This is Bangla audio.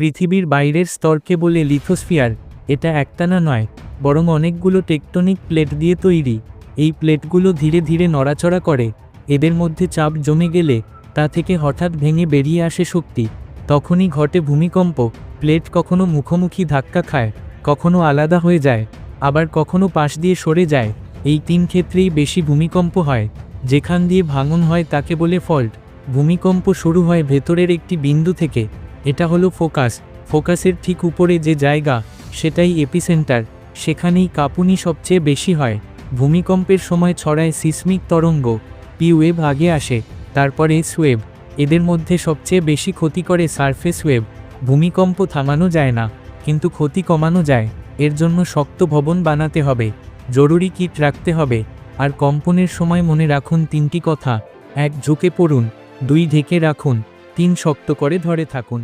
পৃথিবীর বাইরের স্তরকে বলে লিথোস্ফিয়ার, এটা একটানা নয়, বরং অনেকগুলো টেকটনিক প্লেট দিয়ে তৈরি। এই প্লেটগুলো ধীরে ধীরে নড়াচড়া করে, এদের মধ্যে চাপ জমে গেলে, তা থেকে হঠাৎ ভেঙে বেরিয়ে আসে শক্তি। তখনই ঘটে ভূমিকম্প, প্লেট কখনো মুখোমুখি ধাক্কা খায়, কখনো আলাদা হয়ে যায়, আবার কখনো পাশ দিয়ে সরে যায়। এই তিন ক্ষেত্রেই বেশি ভূমিকম্প হয়, যেখান দিয়ে ভাঙন হয় তাকে বলে ফল্ট। ভূমিকম্প শুরু হয় ভেতরের একটি বিন্দু থেকে এটা হলো ফোকাস। ফোকাসের ঠিক উপরে যে জায়গা, সেটাই এপিসেন্টার। সেখানেই কাঁপুনি সবচেয়ে বেশি হয়। ভূমিকম্পের সময় ছড়ায় সিসমিক তরঙ্গ। পি ওয়েভ আগে আসে, তারপরে ওয়েভ। এদের মধ্যে সবচেয়ে বেশি ক্ষতি করে সারফেস ওয়েভ। ভূমিকম্প থামানো যায় না, কিন্তু ক্ষতি কমানো যায়। এর জন্য শক্ত ভবন বানাতে হবে। জরুরি কিট রাখতে হবে। আর কম্পনের সময় মনে রাখুন তিনটি কথা। এক, ঝুঁকে পড়ুন। দুই, ঢেকে রাখুন। তিন শক্ত করে ধরে থাকুন।